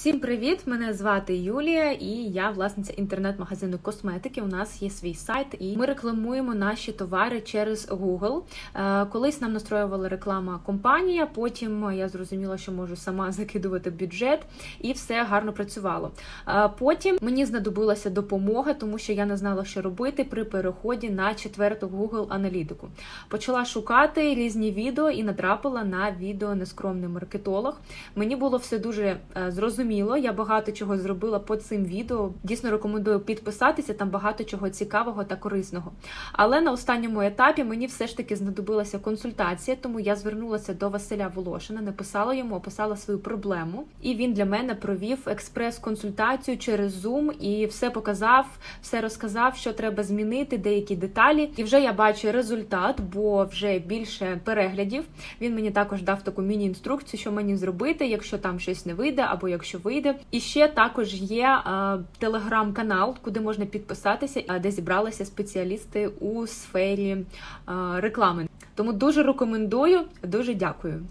Всім привіт! Мене звати Юлія, і я власниця інтернет-магазину косметики. У нас є свій сайт, і ми рекламуємо наші товари через Google. Е, Колись нам настроювала реклама компанія. Потім я зрозуміла, що можу сама закидувати бюджет, і все гарно працювало. Е, Потім мені знадобилася допомога, тому що я не знала, що робити при переході на четверту Google аналітику. Почала шукати різні відео і натрапила на відео нескромний маркетолог. Мені було все дуже е, зрозуміло. Я багато чого зробила по цим відео. Дійсно рекомендую підписатися. Там багато чого цікавого та корисного. Але на останньому етапі мені все ж таки знадобилася консультація, тому я звернулася до Василя Волошина, написала йому, описала свою проблему, і він для мене провів експрес-консультацію через Zoom і все показав, все розказав, що треба змінити, деякі деталі. І вже я бачу результат, бо вже більше переглядів. Він мені також дав таку міні-інструкцію, що мені зробити, якщо там щось не вийде, або якщо вийде. І ще також є е, телеграм-канал, куди можна підписатися, е, де зібралися спеціалісти у сфері е, реклами. Тому дуже рекомендую, дуже дякую.